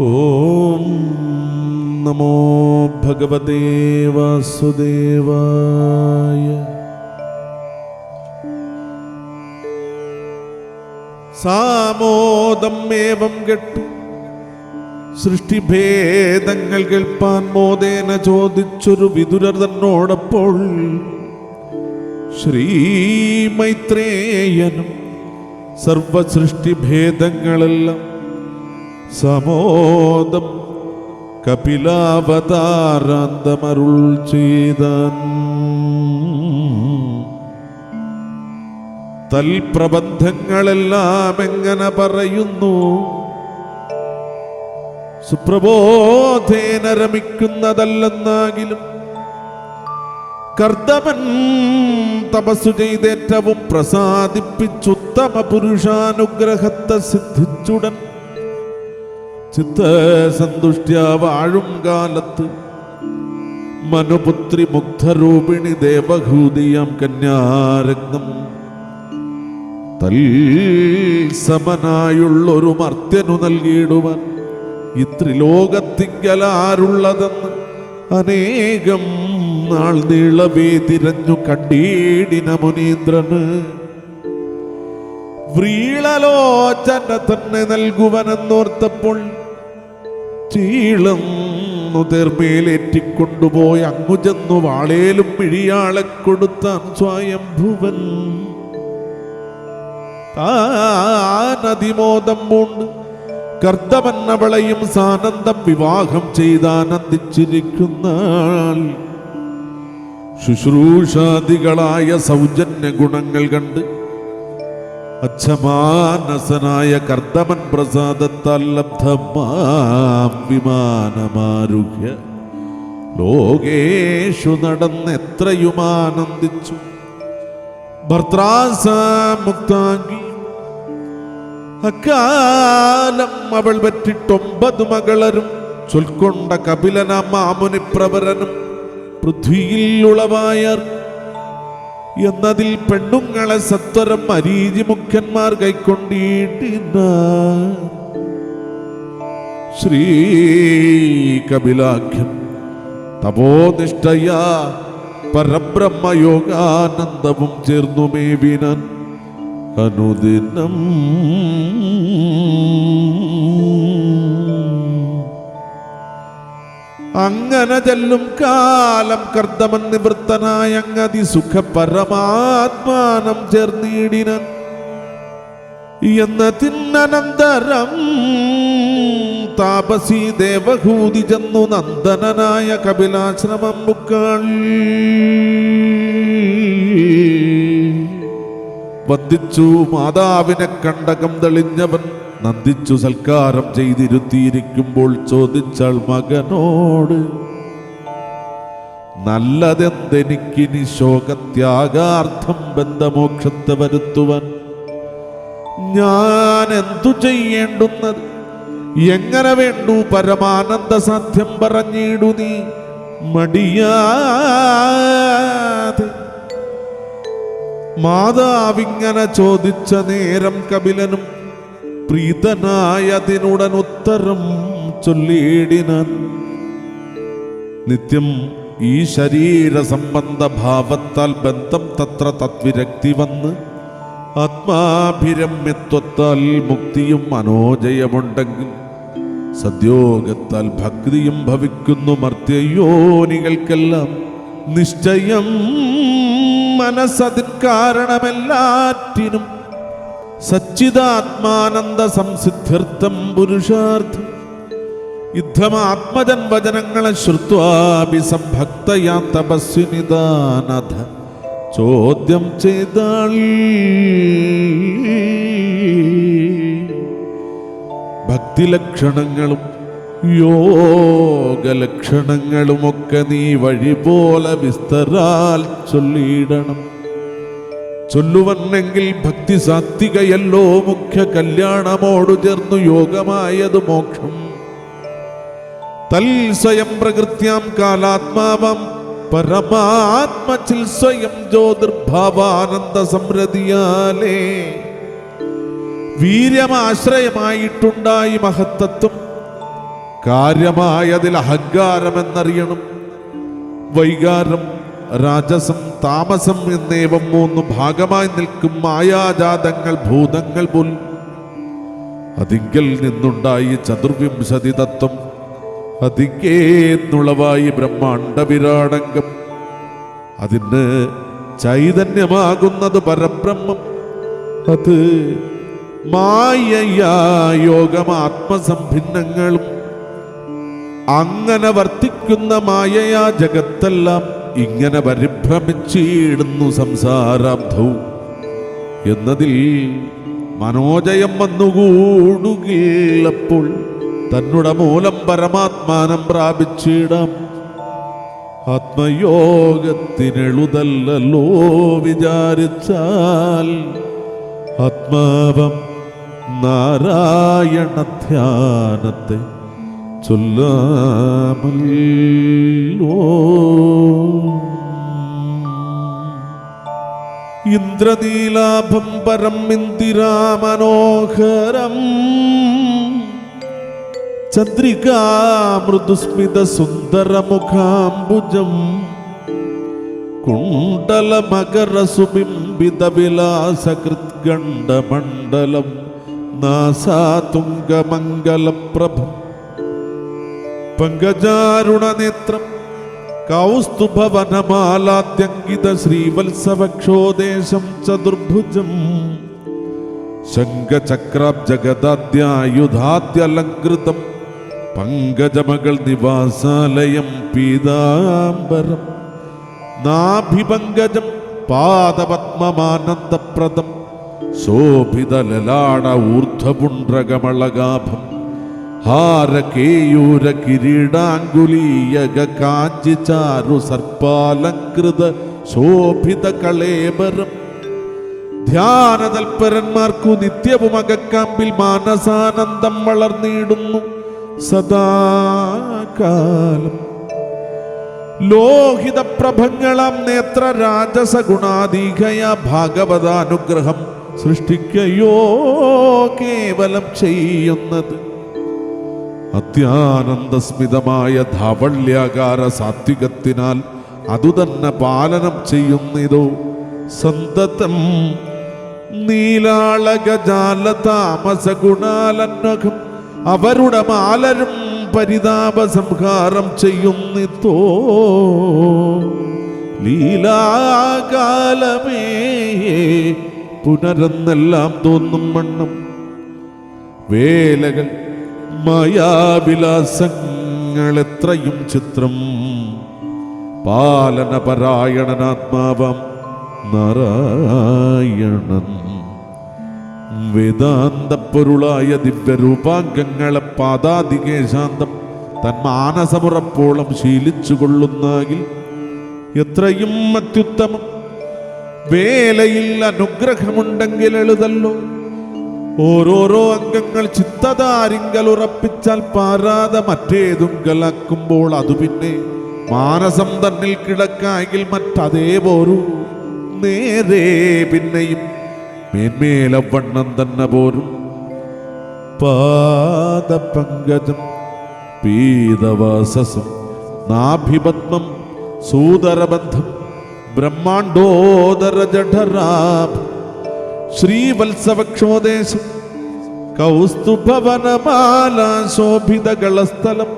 ഓം നമോ ഭഗവതേ വാസുദേവായ. സാമോദം ഏവം കെട്ടു സൃഷ്ടിഭേദങ്ങൾ കേൾപ്പാൻ മോദേന ചോദിച്ചൊരു വിതുരർ തന്നോടപ്പോൾ ശ്രീമൈത്രേയനും സർവസൃഷ്ടിഭേദങ്ങളെല്ലാം സമോദം കപിലാവതാരാന്തമരുൾ ചെയ്താൻ. തൽപ്രബന്ധങ്ങളെല്ലാം എങ്ങനെ പറയുന്നു? സുപ്രബോധേന രമിക്കുന്നതല്ലെന്നാകിലും കർത്തവൻ തപസ്സു ചെയ്തേറ്റവും പ്രസാദിപ്പിച്ചുത്തമ പുരുഷാനുഗ്രഹത്തെ സിദ്ധിച്ചുടൻ ചിത്തസന്തുഷ്ട്യ വാഴും കാലത്ത്. മനുപുത്രി മുഗ്ധരൂപിണി ദേവഹൂതിയം കന്യാരത്നം. തൽസമനായുള്ളൊരു മർത്യനു നൽകിയിടുവാൻ ഈ ത്രിലോകത്തിങ്കലാരുള്ളതെന്ന് അനേകം നാൾ നീളവേ തിരഞ്ഞു കണ്ടീടിന മുനീന്ദ്രന്. വ്രീളലോചന തന്നെ നൽകുവനെന്നോർത്തപ്പോൾ ചീളന്നു തെർമേലേറ്റിക്കൊണ്ടുപോയി അങ്ങു ചെന്നു വാളേലും പിഴിയാളെ കൊടുത്താൻ സ്വയംഭുവൻ. താനതിമോദം പൂണ്ട് കർത്തവന്നവളെയും സാനന്ദം വിവാഹം ചെയ്താനന്ദിച്ചിരിക്കുന്ന ശുശ്രൂഷാദികളായ സൗജന്യ ഗുണങ്ങൾ കണ്ട് അച്ഛമാനസനായ കർത്തവൻ പ്രസാദത്താൽ ലബ്ധമാം ലോകേഷു നടന്ന് എത്രയും ആനന്ദിച്ചു ഭർത്താസാമുക്താങ്കി. അക്കാലം അവൾ പറ്റിട്ടൊമ്പത് മകളരും ചൊൽക്കൊണ്ട കപിലന മാമുനി പ്രവരനും പൃഥ്വിയിൽ ഉളവായർ എന്നതിൽ പെണ്ണുങ്ങളെ സത്വരം അരീജി മുഖ്യന്മാർ കൈക്കൊണ്ടിട്ടിന്ന ശ്രീ കപിലാഖ്യൻ തപോനിഷ്ഠയ പരബ്രഹ്മയോഗാനന്ദവും ചേർന്നു മേവിനൻ അനുദിനം. അങ്ങനെ ചെല്ലും കാലം കർദ്ദമൻ നിവൃത്തനായ അങ്ങതി സുഖ പരമാത്മാനം എന്ന തിന്നനന്തരം താപസി ദേവഹൂതി ചെന്നു നന്ദനനായ കപിലാശ്രമം മുക്കാൾ വന്ദിച്ചു. മാതാവിനെ കണ്ടകം തെളിഞ്ഞവൻ നന്ദിച്ചു സൽക്കാരം ചെയ്തിരുത്തിയിരിക്കുമ്പോൾ ചോദിച്ചാൾ മകനോട് നല്ലതെന്തെനിക്കിനി ശോകത്യാഗാർത്ഥം ബന്ധമോക്ഷത്തെ വരുത്തുവാൻ? ഞാൻ എന്തു ചെയ്യേണ്ടുന്നത്? എങ്ങനെ വേണ്ടു? പരമാനന്ദ സാധ്യം പറഞ്ഞിടു നീ മടിയാതെ. മാതാവിങ്ങനെ ചോദിച്ച നേരം കപിലനും പ്രീതനായതിനുടൻ ഉത്തരം ചൊല്ലിയിടിനാൻ. നിത്യം ഈ ശരീര സംബന്ധ ഭാവത്താൽ ബന്ധം തത്ര തദ്വിരക്തി വന്ന് ആത്മാഭിരമ്യത്വത്താൽ മുക്തിയും മനോജയമുണ്ടെങ്കിൽ സദ്യോഗത്താൽ ഭക്തിയും ഭവിക്കുന്നു മർത്യയോനികൾക്കെല്ലാം നിശ്ചയം മനസ്സതിൻ കാരണമെല്ലാറ്റിനും സച്ചിദാത്മാനന്ദ സംസിദ്ധ്യർത്ഥം പുരുഷാർത്ഥം. യുദ്ധമാത്മജൻ വചനങ്ങളെ ശ്രുത്വാഭിസംഭക്തയാ ചോദ്യം ചെയ്താൾ. ഭക്തിലക്ഷണങ്ങളും യോഗലക്ഷണങ്ങളുമൊക്കെ നീ വഴി പോലെ വിസ്തരാൽ ചൊല്ലിയിടണം. ചൊല്ലുവന്നെങ്കിൽ ഭക്തി സാത്വികയല്ലോ മുഖ്യ കല്യാണമോടു ചേർന്നു യോഗമായത് മോക്ഷം. തൽ സ്വയം പ്രകൃത്യാം കാലാത്മാവം പരമാത്മച്ചിൽ സ്വയം ജ്യോതിർഭാവാനന്ദ സംരതിയാലേ. വീര്യമാശ്രയമായിട്ടുണ്ടായി മഹത്തത്വം. കാര്യമായതിൽ അഹങ്കാരമെന്നറിയണം. വൈകാരം രാജസം താമസം എന്നേവം മൂന്ന് ഭാഗമായി നിൽക്കും മായാജാതങ്ങൾ ഭൂതങ്ങൾ പോൽ. അതിങ്കൽ നിന്നുണ്ടായി ചതുർവിംശതി തത്വം അതിങ്കേന്നുളവായി ബ്രഹ്മാണ്ട വിരാടംഗം അതിന് ചൈതന്യമാകുന്നത് പരബ്രഹ്മം. അത് മായയാ യോഗം ആത്മസംഭിന്നങ്ങളും അങ്ങനെ വർത്തിക്കുന്ന മായയാ ജഗത്തെല്ലാം ഇങ്ങനെ പരിഭ്രമിച്ചിടുന്നു സംസാരാബ്ധവും എന്നതിൽ മനോജയം വന്നുകൂടുകില്ലപ്പോൾ തന്നുടെ മൂലം പരമാത്മാനം പ്രാപിച്ചിടാം. ആത്മയോഗത്തിനെഴുതല്ലോ വിചാരിച്ചാൽ ആത്മാവം നാരായണ ധ്യാനത്തെ ചൊല്ലാമല്ലോ. ഇന്ദ്രനീലാഭം പരം ഇന്ദിരാമനോഹരം. ചന്ദ്രികാമൃദുസ്മിത സുന്ദരമുഖാംബുജം കുണ്ടല മകര സുബിംബിത വിലാസകൃത്ഗണ്ഡമണ്ഡലം നാസാതുംഗമംഗലപ്രഭം പങ്കജാരുണനേത്രം കൗസ്തുഭവനമാലാദ്യങ്കിത ശ്രീവത്സവക്ഷോദേശം ചതുർഭുജം ശംഖചക്രാബ്ജഗദാദ്യായുധാദ്യലങ്കൃതം പങ്കജമകൾ നിവാസാലയം പീതാംബരം നാഭിപങ്കജം പാദപത്മമാനന്ദപ്രദം ശോഭിതലലാട ഊർധ്വപുണ്ഡ്രകമളഗാഭം ഹാരകേയൂര കിരീടാങ്കുലീയക കാഞ്ചി ചാരു സർപ്പാലങ്കൃത ശോഭിത കളേബരം. ധ്യാനതൽപരന്മാർക്കു നിത്യവും അകക്കാമ്പിൽ മാനസാനന്ദം വളർന്നിടുന്നു. സദാകാലം. ലോഹിത പ്രഭങ്ങളാം നേത്ര രാജസ ഗുണാധീകയ ഭാഗവതാനുഗ്രഹം സൃഷ്ടിക്കയോ കേവലം ചെയ്യുന്നത്. അത്യാനന്ദസ്മിതമായ ധാവള്യാകാര സാത്വികത്തിനാൽ അതുതന്നെ പാലനം ചെയ്യുന്നിതോ? സന്തതം നീലാളകജാല താമസ ഗുണാലന്നകം അവരുടെ മാലരും പരിതാപ സംഹാരം ചെയ്യുന്നിത്തോ ലീലാകാലമേ പുനരെന്നെല്ലാം തോന്നും വണ്ണം. വേലകൾ മായാവിലാസങ്ങൾ എത്രയും ചിത്രം. പാലനപരായണനാത്മാവം നാരായണൻ. വേദാന്ത പൊരുളായ ദിവ്യരൂപാംഗങ്ങളെ പാദാതികേശാന്തം തൻ മാനസമുറപ്പോളം ശീലിച്ചു കൊള്ളുന്നാകിൽ എത്രയും അത്യുത്തമം. വേലയിൽ അനുഗ്രഹമുണ്ടെങ്കിൽ എഴുതല്ലോ. ഓരോരോ അംഗങ്ങൾ ചിത്തതാരിങ്കൽ ഉറപ്പിച്ചാൽ പാരാതെ മറ്റേതും കലക്കുമ്പോൾ അതു പിന്നെ മാനസം തന്നിൽ കിടക്കായെങ്കിൽ മറ്റതേ പോരൂ. നേരെ പിന്നെയും മേന്മേലവണ്ണം തന്നെ പോരും. പാദപങ്കജം പീതവാസസം നാഭിപത്മം സൂതരബന്ധം ബ്രഹ്മാണ്ടോദര ജഠരാഭം ശ്രീവത്സവക്ഷോദേശം കൗസ്തുഭവനമാല ശോഭിതകളസ്ഥലം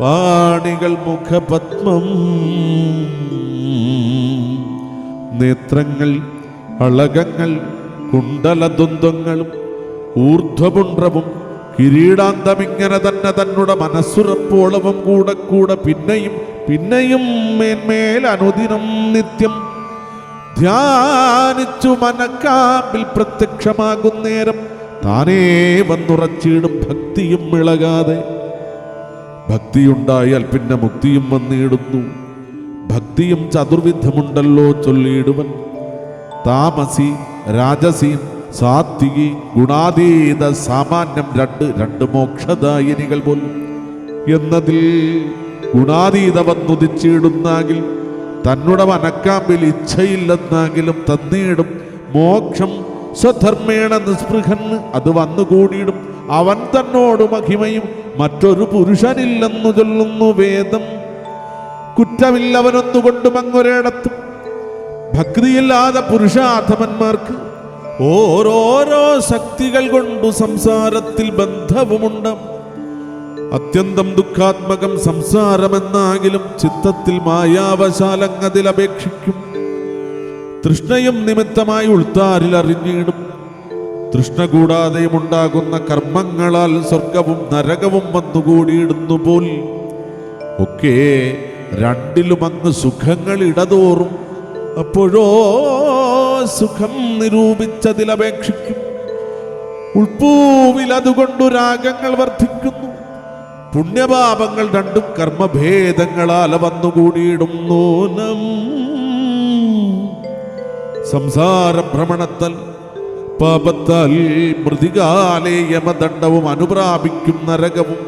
പാണികൾ മുഖപത്മം നേത്രങ്ങൾ അളകങ്ങൾ കുണ്ടലദ്വന്ദ്വങ്ങളും ഊർധ്വപുണ്ഡ്രവും കിരീടാന്തമിങ്ങനെ തന്നെ തന്നുടെ മനസ്സുറപ്പോളവും കൂടെ കൂടെ പിന്നെയും പിന്നെയും മേന്മേൽ അനുദിനം നിത്യം ധ്യാനിച്ചു മനക്കാമ്പിൽ പ്രത്യക്ഷമാകുന്നേരം താനേ വന്നുറച്ചിടും ഭക്തിയും ഇളകാതെ. ഭക്തിയുണ്ടായാൽ പിന്നെ മുക്തിയും വന്നിടുന്നു. ഭക്തിയും ചതുർവിധമുണ്ടല്ലോ ചൊല്ലിയിടുവൻ. താമസി രാജസി സാത്വികി ഗുണാതീത സാമാന്യം രണ്ട് രണ്ട് മോക്ഷദായിനികൾ പോലും. എന്നതിൽ ഗുണാതീത വന്നുദിച്ചിടുന്നാകിൽ തന്നുടെ വനക്കാമ്പിൽ ഇച്ഛയില്ലെന്നെങ്കിലും തന്നീടും. മോക്ഷം സ്വധർമ്മേണ നിസ്പൃഹൻ അത് വന്നുകൂടിയിടും. അവൻ തന്നോട് മഹിമയും മറ്റൊരു പുരുഷനില്ലെന്നു ചൊല്ലുന്നു വേദം. കുറ്റമില്ലവനൊന്നുകൊണ്ടും അങ്ങൊരിടത്തും. ഭക്തിയില്ലാതെ പുരുഷാധമന്മാർക്ക് ഓരോരോ ശക്തികൾ കൊണ്ടു സംസാരത്തിൽ ബന്ധവുമുണ്ട്. അത്യന്തം ദുഃഖാത്മകം സംസാരമെന്നാകിലും ചിത്തത്തിൽ മായാവശാലങ്ങതിൽ അപേക്ഷിക്കും. തൃഷ്ണയും നിമിത്തമായി ഉൾത്താരിൽ അറിഞ്ഞിടും. തൃഷ്ണ കൂടാതെയും ഉണ്ടാകുന്ന കർമ്മങ്ങളാൽ സ്വർഗവും നരകവും വന്നുകൂടിയിടുന്നു പോൽ. ഒക്കെ രണ്ടിലും അങ്ങ് സുഖങ്ങൾ ഇടതോറും. അപ്പോഴോ സുഖം നിരൂപിച്ചതിലപേക്ഷിക്കും ഉൾപ്പൂവിൽ അതുകൊണ്ടു രാഗങ്ങൾ വർദ്ധിക്കുന്നു. പുണ്യപാപങ്ങൾ രണ്ടും കർമ്മഭേദങ്ങളാൽ വന്നുകൂടിയിടുന്നു സംസാര ഭ്രമണത്തൽ പാപത്താൽ മൃതികാലേ യമദണ്ഡവും അനുപ്രാപിക്കും നരകവും.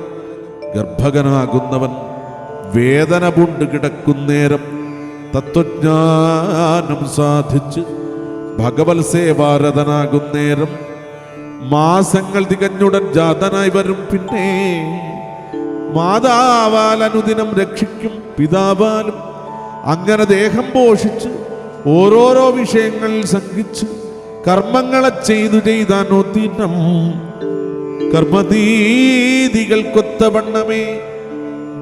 ഗർഭകനാകുന്നവൻ വേദന പൂണ്ട് കിടക്കുന്നേരം തത്വജ്ഞാനം സാധിച്ച് ഭഗവത് സേവാരതനാകുന്നേരം മാസങ്ങൾ തികഞ്ഞുടൻ ജാതനായി വരും പിന്നെ മാതാവാൽ അനുദിനം രക്ഷിക്കും പിതാവാലും. അങ്ങനെ ദേഹം പോഷിച്ച് ഓരോരോ വിഷയങ്ങളിൽ സംഘിച്ച് കർമ്മങ്ങളെ ചെയ്തു ചെയ്താനോത്തീനം കർമ്മദീതികൾക്കൊത്തവണ്ണമേ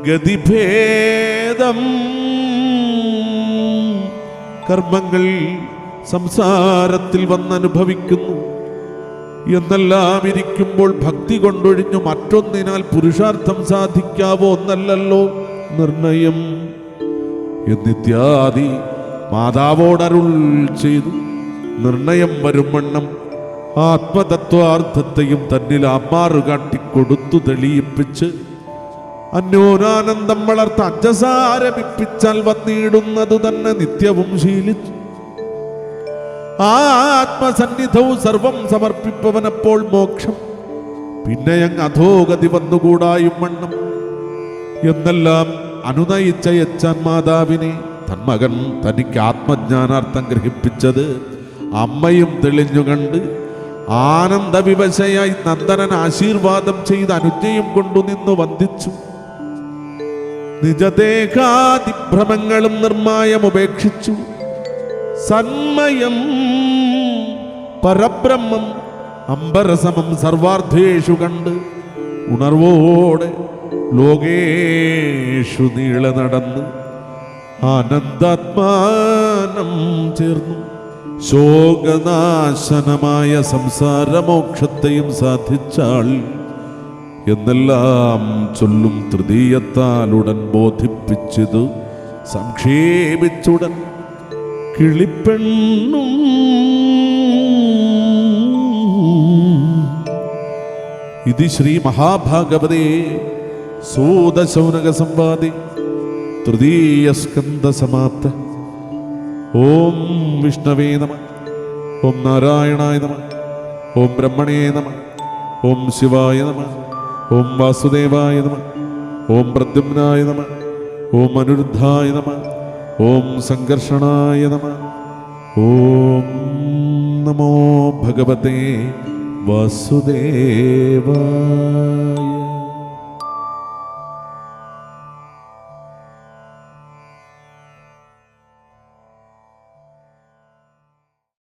ഗതിഭേദം. കർമ്മങ്ങൾ സംസാരത്തിൽ വന്നനുഭവിക്കുന്നു. എന്നെല്ലാം ഇരിക്കുമ്പോൾ ഭക്തി കൊണ്ടൊഴിഞ്ഞു മറ്റൊന്നിനാൽ പുരുഷാർത്ഥം സാധിക്കാവോ എന്നല്ലല്ലോ നിർണയം. എന്നിത്യാദി മാതാവോടരുൾ ചെയ്തു. നിർണയം വരും വണ്ണം ആത്മതത്വാർത്ഥത്തെയും തന്നിൽ അമ്മാറു കാട്ടിക്കൊടുത്തു തെളിയിപ്പിച്ച് അന്യോനാനന്ദം വളർത്ത അജസാരമിപ്പിച്ചാൽ വന്നിടുന്നതു തന്നെ നിത്യവും ശീലിച്ചു. ആ ആത്മസന്നിധവും സർവം സമർപ്പിപ്പവനപ്പോൾ മോക്ഷം. പിന്നെ അങ്ങ് അധോഗതി വന്നുകൂടായും വണ്ണം എന്നെല്ലാം അനുനയിച്ച യച്ചൻ മാതാവിനെ തന്മകൻ തനിക്ക് ആത്മജ്ഞാനാർത്ഥം ഗ്രഹിപ്പിച്ചത് അമ്മയും തെളിഞ്ഞു കണ്ട് ആനന്ദവിവശയായി നന്ദനൻ ആശീർവാദം ചെയ്ത് അനുജ്ഞയും കൊണ്ടു നിന്ന് വന്ദിച്ചു. നിജദേഹാതിഭ്രമങ്ങളും നിർമായം ഉപേക്ഷിച്ചു. സന്മയം പരബ്രഹ്മം അമ്പരസമം സർവാർത്ഥേഷു കണ്ട് ഉണർവോടെ ലോകേഷു നീള നടന്ന് ആനന്ദാത്മാനം ചേർന്നു. ശോകനാശനമായ സംസാരമോക്ഷത്തെയും സാധിച്ചാൾ എന്നെല്ലാം ചൊല്ലും തൃതീയത്താലുടൻ ബോധിപ്പിച്ചതു സംക്ഷേപിച്ചുടൻ കിളിപ്പെണ്ണും ഇത് ശ്രീ മഹാഭാഗവതേ സൂതശൗനക സംവാദി തൃതീയ സ്കന്ധ സമാപ്ത. ഓം വിഷ്ണവേ നമ ഓം നാരായണായ നമ ഓം ബ്രഹ്മണേ നമ ഓം ശിവായ നമ ഓം വാസുദേവായ നമ ഓം പ്രദ്യുമ്നായ നമ ഓം അനുരുദ്ധായ നമ. ഓം സംഘർഷണായ നമ. ഓം നമോ ഭഗവതേ വാസുദേവായ